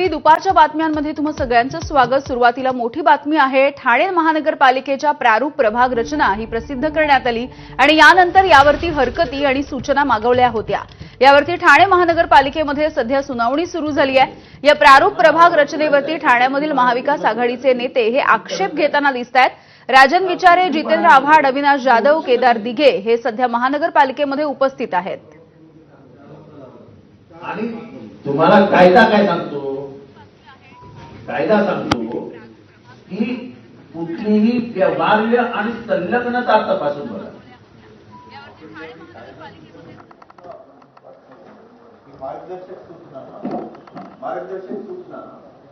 रात्री दुपारच्या बातम्यांमध्ये तुम्हा सगळ्यांचं स्वागत. सुरुवातीला मोठी बातमी आहे. ठाणे महानगरपालिकेच्या प्रारूप प्रभाग रचना ही प्रसिद्ध करण्यात आली आणि यानंतर यावरती हरकती आणि सूचना मागवल्या होत्या. यावरती ठाणे महानगरपालिकेमध्ये सध्या सुनावणी सुरू झाली आहे. या प्रारूप प्रभाग रचनेवरती ठाण्यामधील महाविकास आघाडीचे नेते हे आक्षेप घेताना दिसत आहेत. राजन विचारे जितेंद्र आव्हाड अविनाश जाधव केदार दिघे हे सध्या महानगरपालिकेमध्ये उपस्थित आहेत. आणि तुम्हाला कायदा काय सांगतो? कायदा सांगतो की कुठलीही व्यवहार्य आणि संलग्नता तपासून बघा.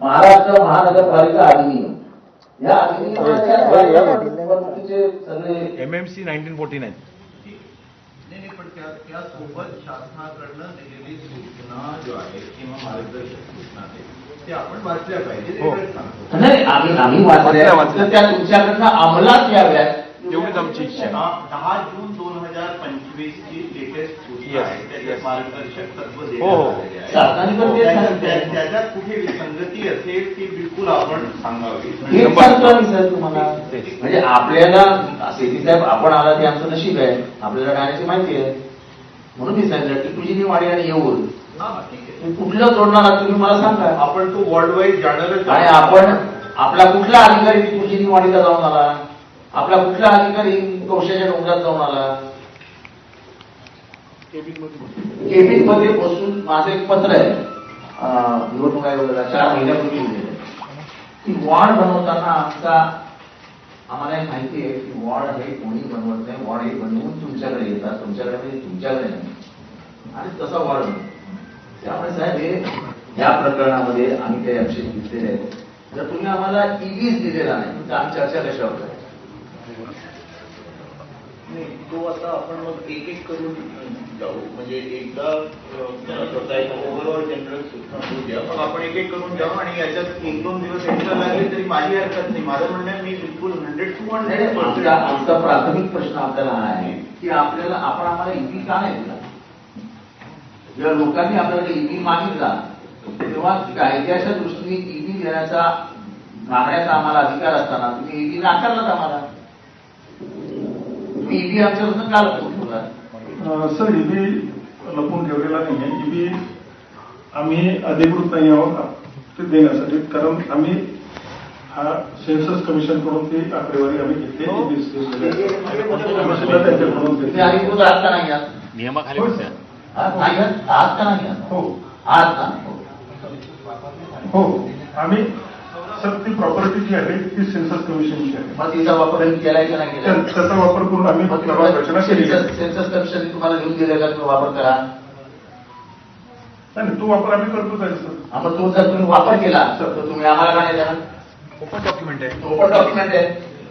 महाराष्ट्र महानगरपालिका अधिनियम. या अधिनियमाच्या निवडणुकीचे सगळे एमएमसी नाईन्टीन फोर्टी नाईन. नाही नाही, पण त्या त्यासोबत शासनाकडनं दिलेली सूचना जो आहे किंवा मार्गदर्शक सूचना आहे ते आपण वाचल्या पाहिजे ते हो. नाही आम्ही आम्ही वाचल्या. तर त्या तुमच्याकडनं अंमलात याव्या एवढीच आमची इच्छा आहे. दहा जून दोन हजार पंचवीस ची लेटेस्ट Yes, आहे. त्याच्यात. मार्गदर्शक तत्व हो, हो. त्याच्यात- कुठे विसंगती असेल ती बिलकुल आपण सांगावी. म्हणजे आपल्याला शेती साहेब आपण आला ते आमचं नशीब आहे. आपल्याला गाण्याची माहिती आहे. म्हणून मी सांगितलं की तुझी निवाडी आणि येऊन कुठलं जोडणार आहात तुम्ही मला सांगा. आपण तो वर्ल्ड वाईड जाणारच आणि आपण आपला कुठला अधिकारी तुझी निवाडीला जाऊन आला? आपला कुठला अधिकारी कौशाच्या डोंगरात जाऊन आला? केबिनमध्ये बसून माझं एक पत्र आहे. निवडणूक आयोगाला चार महिन्यापूर्वी लिहिलेलं. की वॉर्ड बनवताना आमचा आम्हाला माहिती आहे की वॉर्ड हे कोणी बनवत नाही वॉर्ड हे बनवून तुमच्याकडे येतात तुमच्याकडे म्हणजे तुमच्याकडे नाही. आणि तसा वॉर्ड त्यामुळे साहेब हे या प्रकरणामध्ये आम्ही काही आक्षेप घेतलेले आहेत जर तुम्ही आम्हाला ईव्हीच दिलेला नाही तर आम्ही चर्चा करायची नाही, तो आता आपण मग एक एक करून जाऊ. म्हणजे एकदा ओव्हरऑल जनरल होऊ द्या. मग आपण एक एक करून जाऊ आणि याच्यात एक दोन दिवस एक्स्ट्रा लागले तरी माझी हरकत नाही. माझं म्हणणं आहे, मी बिलकुल हंड्रेड टू नाही, आमचा आमचा प्राथमिक प्रश्न आपल्याला हा आहे की आपल्याला आपण आम्हाला ईव्ही का नाही दिला? जेव्हा लोकांनी आपल्याकडे ईव्ही मागितला तेव्हा कायद्याच्या दृष्टीने ईव्ही देण्याचा मागण्याचा आम्हाला अधिकार असताना तुम्ही ईव्ही नाकारलात आम्हाला. तुम्ही ईव्ही आमच्यापासून का लपवून ठेवला सर ईबी लपून ठेवलेला नाही आहे. ईबी आम्ही अधिकृत नाही आहोत ते देण्यासाठी कारण आम्ही हा सेन्सस कमिशनकडून ती आकडेवारी आम्ही घेतली. हो. त्यांच्याकडून घेतली. नियमाखाली नाही? आहात का नाही आहात? हो. ना हो. हो. आम्ही सर ती प्रॉपर्टी जी आहे ती सेन्सस कमिशनची आहे. मग तिचा वापर केलाय का नाही त्या- त्याचा वापर करून आम्ही रचना केली आहे. सेन्सस सेन्सस कमिशनने तुम्हाला लिहून दिलं का? तुम्ही वापर करा. नाही नाही, तो वापर आम्ही करतोच आहे सर. आपण तो जर तुम्ही वापर केला तर तुम्ही आम्हाला काय देणार? ओपन डॉक्युमेंट आहे. ओपन डॉक्युमेंट आहे.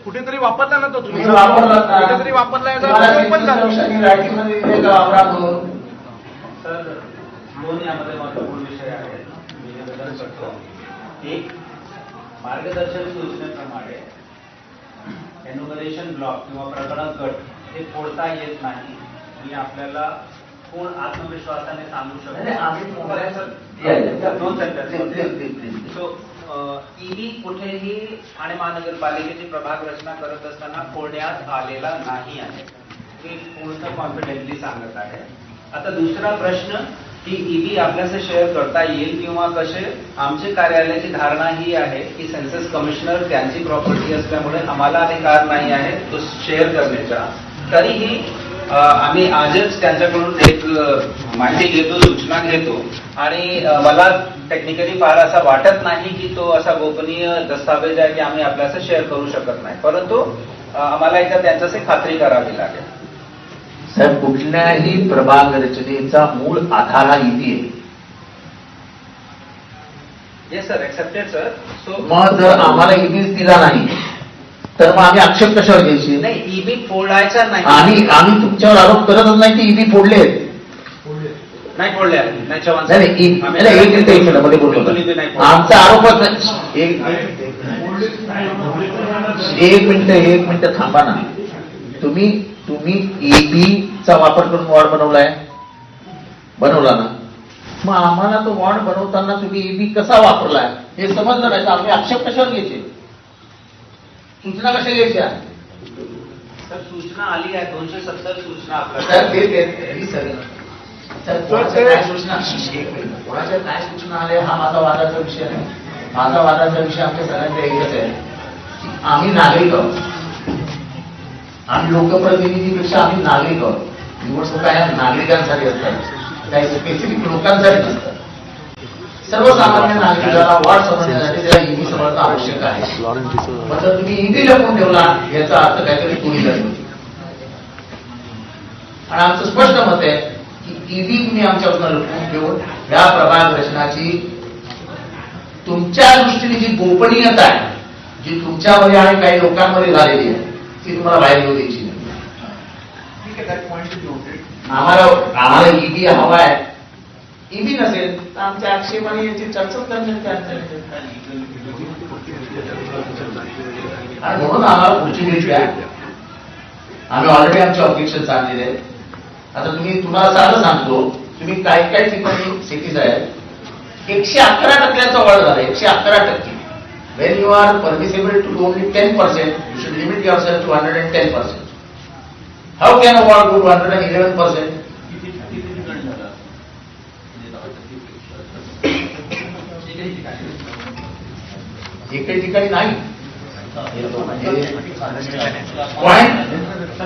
कुठेतरी वापरला ना तो तुम्ही. वापरला का? कुठेतरी वापरला याचा तुम्हाला अर्थ झाला. दिले का? वापरा म्हणून? दोन यामध्ये महत्त्वपूर्ण विषय आहेत. मी निवेदन करतो. एक मार्गदर्शक सूचनेप्रमाणे एन्युमरेशन ब्लॉक किंवा प्रकरण गट हे फोडता येत नाही. मी आपल्याला कोण आत्मविश्वासाने सांगू शकतो. दोन सेंटेन्स. सो ईडी कुठेही ठाणे महानगरपालिकेची प्रभाग रचना करत असताना फोडण्यात आलेला नाही आहे. हे पूर्ण कॉन्फिडेंटली सांगत आहे. आता दुसरा प्रश्न की ईडी आपल्याशी शेअर करता येईल किंवा कसे? आमची कार्यालयाची धारणा ही आहे की सेन्सस कमिशनर त्यांची प्रॉपर्टी असल्यामुळे आम्हाला अधिकार नाही आहे तो शेअर करण्याचा. तरीही आम्ही आजच त्यांच्याकडून एक माहिती घेतो सूचना घेतो. आणि मला टेक्निकली फार असा वाटत नाही की तो असा गोपनीय दस्तावेज आहे की आम्ही आपल्याला शेअर करू शकत नाही. परंतु आम्हाला एकदा त्यांच्याशी खात्री करावी लागेल. साहेब कुठल्याही प्रभाग रचनेचा मूळ आधार हा आहे yes sir accepted sir so मग जर आम्हाला ईव्हीच दिला नाही तर मग आम्ही आक्षेप कशावर घ्यायची? नाही ईबी फोडायचा नाही. आम्ही आम्ही तुमच्यावर आरोप करतच नाही की ईव्ही फोडले. नाही फोडले. नाही एक मिनिट एक मिनिटमध्ये बोलतो. आमचा आरोपच नाही. एक मिनिट एक मिनिट थांबा ना. तुम्ही तुम्ही ईबी चा वापर करून वॉर्ड बनवलाय? बनवला ना? मग आम्हाला तो वॉर्ड बनवताना तुम्ही ईबी कसा वापरलाय? हे समजलं नाही तर आम्ही आक्षेप कशावर घ्यायचे? सूचना कशा घ्यायच्या? सूचना आली आहे. दोनशे सत्तर सूचना कोणाच्या काय सूचना? एक मिनिट. कोणाच्या काय सूचना आल्या? हा माझा वादाचा विषय आहे माझा वादाचा विषय आमच्या सगळ्यांचा एकच आहे. आम्ही नागरिक आहोत. आम्ही लोकप्रतिनिधीपेक्षा आम्ही नागरिक आहोत. निवडणुका ह्या नागरिकांसाठी असतात. काही स्पेसिफिक लोकांसाठी नसतात. सर्वसामान्य नागरिकाला वाढ समजण्यासाठी त्याला ईव्ही समजणं आवश्यक आहे. मग जर तुम्ही ईव्ही लपवून ठेवला याचा अर्थ काहीतरी कोणी झाली होती आणि आमचं स्पष्ट मत आहे की ईडी तुम्ही आमच्याकडून लपवून ठेवून या प्रभाग रचनाची तुमच्या दृष्टीने जी गोपनीयता आहे जी तुमच्यामध्ये आणि काही लोकांमध्ये झालेली आहे ती तुम्हाला बाहेर येऊ द्यायची नाही. आहे. आम्हाला आम्हाला ईबी हवा आहे? ईबी नसेल तर आमच्या आक्षेपाने याची चर्चा करण्यात आणि म्हणून आम्हाला पुढची भेट द्या. आम्ही ऑलरेडी आमचे ऑब्जेक्शन आणलेले आहेत. आता तुम्ही तुम्हाला साधं सांगतो तुम्ही काय काय ठिकाणी सिटीज आहेत एकशे अकरा टक्क्यांचा वाढ झाला एकशे अकरा टक्के. Self two hundred and ten percent how can a ward go to hundred and eleven percent किती किती ठिकाणी झाला एकही ठिकाणी नाही पॉईंट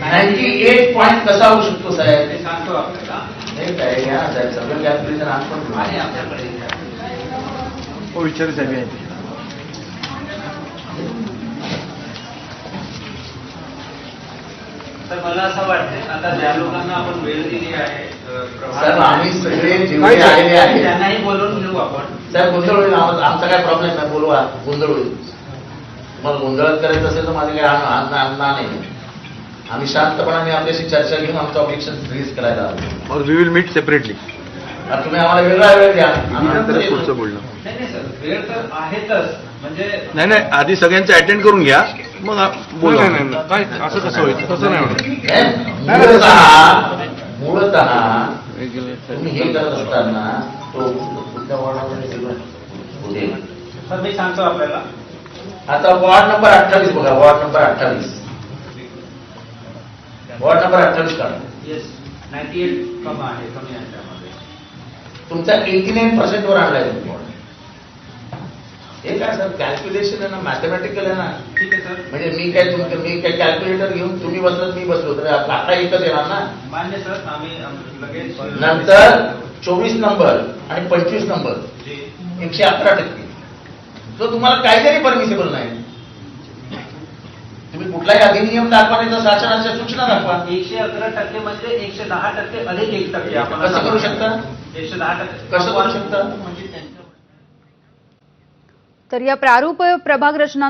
नाईन्टी एट पॉईंट कसा होऊ शकतो साहेब ते सांगतो आपल्याला हे सगळं कॅल्क्युलेशन आपण आहे हो विचारू साहेब यांचे. तर मला असं वाटतंय आता ज्या लोकांना आपण वेळ दिली आहे साहेब आम्ही सगळे जेवढे आलेले आहेत त्यांनाही बोलून घेऊ आपण साहेब गोंधळ होईल आमचा आमचा काय प्रॉब्लेम नाही बोलवा गोंधळ होईल मग गोंधळात करायचं असेल तर माझे अन्न अन्न नाही आम्ही शांतपणाने आपल्याशी चर्चा घेऊन आमचं ऑब्जेक्शन रिलीज करायला आलो. और वी विल मीट सेपरेटली आता तुम्ही आम्हाला वेगळा वेळ द्या. पुढचं बोलणं नाही नाही म्हणजे नाही नाही आधी सगळ्यांचं अटेंड करून घ्या. मग बोलू. नाही असं कसं होईल? तसं नाही होणार. मूळतः हे करत असताना तो पुढच्या वॉर्डामध्ये सगळं. होते. सर मी सांगतो आपल्याला. आता वॉर्ड नंबर अठ्ठावीस बघा वॉर्ड नंबर अठ्ठावीस. वॉर्ड नंबर अठ्ठावीस काढा. येस नाईन्टी एट कम आहे कमी आहे त्यामध्ये. तुमचा एटी नाईन पर्सेंट वर आणलाय तुम्ही वॉर्ड हे काय सर कॅल्क्युलेशन आहे ना मॅथमॅटिकल आहे ना? ठीक आहे सर. म्हणजे मी काय तुमचं मी काय कॅल्क्युलेटर घेऊन तुम्ही बसत मी बसलो तर आता एकच येणार ना? मान्य सर आम्ही आम- लगेच नंतर चोवीस नंबर आणि पंचवीस नंबर जे. एकशे अकरा टक्के. तो तुम्हाला कायद्याने परमिसेबल नाही. तुम्ही कुठलाही अधिनियम दाखवा नाही तर शासनाच्या सूचना दाखवा. एकशे अकरा टक्के म्हणजे एकशे दहा टक्के अधिक एक टक्के आपण कसं करू शकता? एकशे दहा टक्के. कसं करू शकता? म्हणजे तर या प्रारूप प्रभाग रचना